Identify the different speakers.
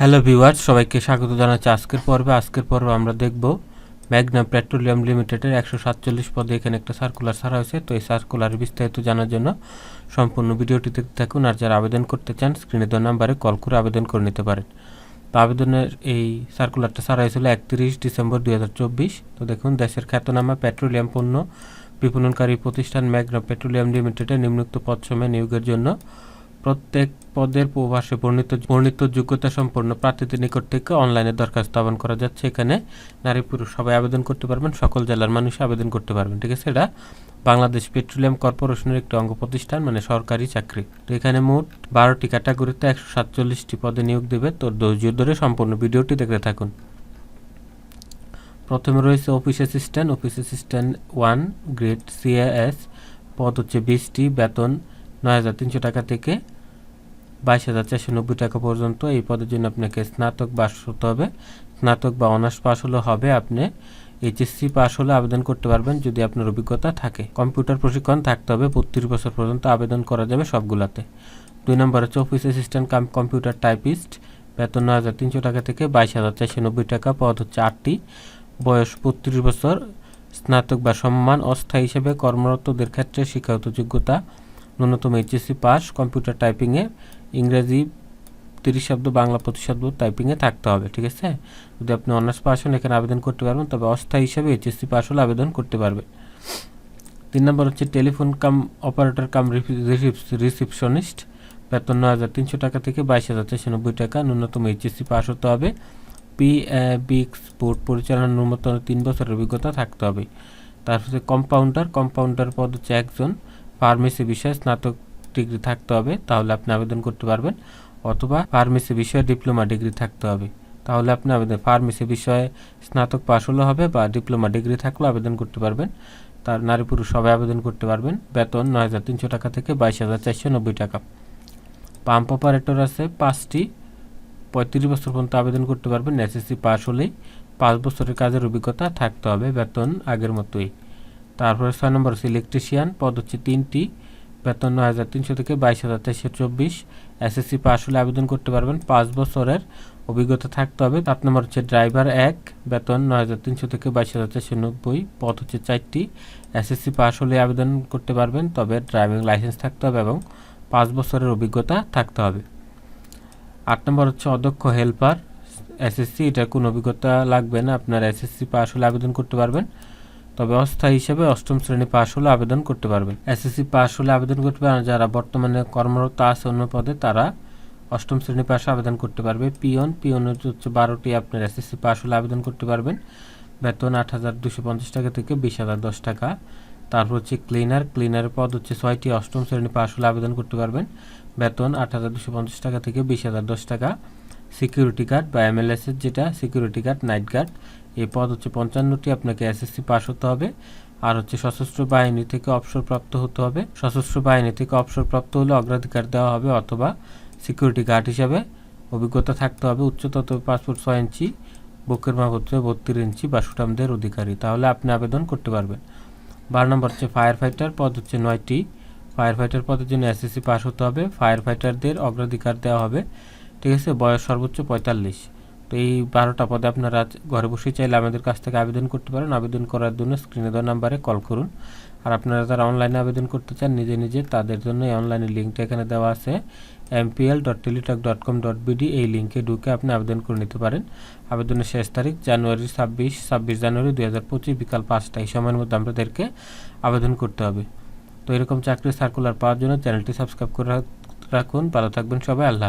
Speaker 1: Hello viewers সবাইকে স্বাগত জানাচ্ছি আজকের পর্বে। আজকের পর্বে আমরা দেখব ম্যাগনা পেট্রোলিয়াম লিমিটেডের একশো সাতচল্লিশ পদে এখানে একটা সার্কুলার ছাড়া হয়েছে। তো এই সার্কুলারের বিস্তারিত জানার জন্য সম্পূর্ণ ভিডিওটি দেখতে থাকুন আর যারা আবেদন করতে চান স্ক্রিনে দেওয়া নাম্বারে কল করে আবেদন করে নিতে পারেন। তো আবেদনের এই সার্কুলারটা ছাড়া হয়েছিল একত্রিশ ডিসেম্বর দুই হাজার চব্বিশ। তো দেখুন, দেশের খ্যাতনামা পেট্রোলিয়াম পণ্য বিপণনকারী প্রতিষ্ঠান ম্যাগনা পেট্রোলিয়াম নিম্নোক্ত পদ সময় নিয়োগের জন্য প্রত্যেক পদের প্রবাসে বর্ণিত বর্ণিত যোগ্যতা সম্পন্ন প্রার্থীদের নিকট থেকে অনলাইনে দরখাস্ত আহ্বান করা যাচ্ছে। এখানে নারী পুরুষ সবাই আবেদন করতে পারবেন, সকল জেলার মানুষ আবেদন করতে পারবেন, ঠিক আছে? এটা বাংলাদেশ পেট্রোলিয়াম কর্পোরেশনের একটি অঙ্গ প্রতিষ্ঠান মানে সরকারি চাকরি। তো এখানে মোট বারোটি ক্যাটাগরিতে একশো সাতচল্লিশটি পদে নিয়োগ দেবে। তো ধৈর্য ধরে সম্পূর্ণ ভিডিওটি দেখতে থাকুন। প্রথমে রয়েছে office assistant. Office assistant one, grade CAS পদ হচ্ছে বিশটি বেতন নয় হাজার তিনশো টাকা থেকে বাইশ হাজার চারশো নব্বই টাকা পর্যন্ত এই পদের জন্য আপনাকে স্নাতক পাস হতে হবে। স্নাতক বা অনার্স পাস হলে হবে, আপনি এইচএসসি পাস হলে আবেদন করতে পারবেন যদি আপনার অভিজ্ঞতা থাকে। কম্পিউটার প্রশিক্ষণ থাকতে হবে, বত্রিশ বছর পর্যন্ত আবেদন করা যাবে সবগুলাতে। দুই নম্বর হচ্ছে office assistant cum computer typist, বেতন হাজার তিনশো টাকা থেকে বাইশ হাজার চারশো নব্বই টাকা, পদ হচ্ছে আটটি। বয়স বত্রিশ বছর, স্নাতক বা সম্মান অস্থায়ী হিসেবে কর্মরতদের ক্ষেত্রে শিক্ষাগত যোগ্যতা, ন্যূনতম এইচএসসি পাস কম্পিউটার টাইপিংয়ে ইংরেজি তিরিশ শব্দ, বাংলা পঁচিশ শব্দ টাইপিংয়ে থাকতে হবে, ঠিক আছে? যদি আপনি অনার্স পাস হন, এখানে আবেদন করতে পারবেন, তবে অস্থায়ী হিসাবে এইচএসসি পাস হলে আবেদন করতে পারবেন তিন নম্বর হচ্ছে telephone cum operator cum receptionist বেতন নয় হাজার তিনশো টাকা থেকে বাইশ হাজার চারশো নব্বই টাকা, ন্যূনতম এইচএসসি পাস হতে হবে। পি বিক্স বোর্ড পরিচালনার ন্যূনতম তিন বছরের অভিজ্ঞতা থাকতে হবে। তারপরে কম্পাউন্ডার কম্পাউন্ডার পদ হচ্ছে একজন ফার্মেসি বিষয়ে স্নাতক ডিগ্রি থাকতে হবে, তাহলে আপনি আবেদন করতে পারবেন। অথবা ফার্মেসি বিষয়ে ডিপ্লোমা ডিগ্রি থাকতে হবে, তাহলে আপনি আবেদন ফার্মেসি বিষয়ে স্নাতক পাশ হলে হবে বা ডিপ্লোমা ডিগ্রি থাকলেও আবেদন করতে পারবেন। তার নারী পুরুষ সবাই আবেদন করতে পারবেন। বেতন নয় হাজার তিনশো টাকা থেকে বাইশ হাজার চারশো নব্বই টাকা। পাম্প অপারেটর আছে, পাঁচটি। পঁয়ত্রিশ বছর পর্যন্ত আবেদন করতে পারবেন। এসএসসি পাস হলেই পাঁচ বছরের কাজের অভিজ্ঞতা থাকতে হবে, বেতন আগের মতোই। তারপরে ছয় নম্বর হচ্ছে ইলেকট্রিশিয়ান, পদ হচ্ছে তিনটি। বেতন হাজার তিনশো থেকে বাইশ হাজার চারশো চব্বিশ এসএসসি পাস হলে আবেদন করতে পারবেন। পাঁচ বছরের অভিজ্ঞতা থাকতে হবে। সাত নম্বর হচ্ছে ড্রাইভার এক, বেতন নয় হাজার তিনশো থেকে বাইশ হাজার চারশো নব্বই, পদ হচ্ছে চারটি। এসএসসি পাস হলে আবেদন করতে পারবেন, তবে ড্রাইভিং লাইসেন্স থাকতে হবে এবং পাঁচ বছরের অভিজ্ঞতা থাকতে হবে। আট নম্বর হচ্ছে অধ্যক্ষ হেল্পার। এসএসসি, এটার কোনো অভিজ্ঞতা লাগবে না। আপনার এসএসসি পাস হলে আবেদন করতে পারবেন। তবে অস্থায়ী হিসেবে অষ্টম শ্রেণি পাশ হলে আবেদন করতে পারবেন। এসএসসি পাশ হলে আবেদন করতে পারেন, যারা বর্তমানে কর্মরত আছে অন্য পদে, তারা অষ্টম শ্রেণি পাশে আবেদন করতে পারবে। পিয়ন পিয়ন হচ্ছে বারোটি আপনার এসএসসি পাশ হলে আবেদন করতে পারবেন। বেতন আট হাজার দুশো পঞ্চাশ টাকা থেকে বিশ হাজার দশ টাকা। তারপর হচ্ছে ক্লিনার ক্লিনারের পদ হচ্ছে ছয়টি অষ্টম শ্রেণি পাশ হলে আবেদন করতে পারবেন। বেতন আট হাজার দুশো পঞ্চাশ টাকা থেকে বিশ হাজার দশ টাকা। সিকিউরিটি গার্ড বা এমএলএসের যেটা সিকিউরিটি গার্ড নাইট গার্ড এই পদ হচ্ছে পঞ্চান্নটি, আপনাকে এসএসসি পাস হতে হবে। আর হচ্ছে সশস্ত্র বাহিনী থেকে অবসরপ্রাপ্ত হতে হবে। সশস্ত্র বাহিনী থেকে অবসরপ্রাপ্ত হলে অগ্রাধিকার দেওয়া হবে অথবা সিকিউরিটি গার্ড হিসাবে। অভিজ্ঞতা থাকতে হবে উচ্চতর পাসপোর্ট ছয় ইঞ্চি, বুকের মাপ হচ্ছে বত্রিশ ইঞ্চি বা সুটামদের অধিকারী। তাহলে আপনি আবেদন করতে পারবেন। বারো নম্বর হচ্ছে ফায়ার ফাইটার পদ হচ্ছে নয়টি। ফায়ার ফাইটার পদের জন্য এসএসসি পাস হতে হবে। ফায়ার ফাইটারদের অগ্রাধিকার দেওয়া হবে। ঠিক আছে? বয়স সর্বোচ্চ পঁয়তাল্লিশ। তো এই বারোটা পদে আপনারা ঘরে বসে চাইলে আমাদের কাছ থেকে আবেদন করতে পারেন। আবেদন করার জন্য স্ক্রিনে দেওয়া নাম্বারে কল করুন। আর আপনারা যারা অনলাইনে আবেদন করতে চান, নিজে নিজে তাদের জন্য এই অনলাইনের লিঙ্কটা এখানে দেওয়া আছে। MPL dot Teletalk dot com dot BD এই লিঙ্কে ঢুকে আপনি আবেদন করে নিতে পারেন। আবেদনের শেষ তারিখ জানুয়ারি ছাব্বিশ ছাব্বিশ জানুয়ারি দুই হাজার পঁচিশ বিকাল পাঁচটা এই সময়ের মধ্যে আপনাদেরকে আবেদন করতে হবে। তো এরকম চাকরির সার্কুলার পাওয়ার জন্য চ্যানেলটি সাবস্ক্রাইব করে রাখুন। ভালো থাকবেন সবাই। আল্লাহ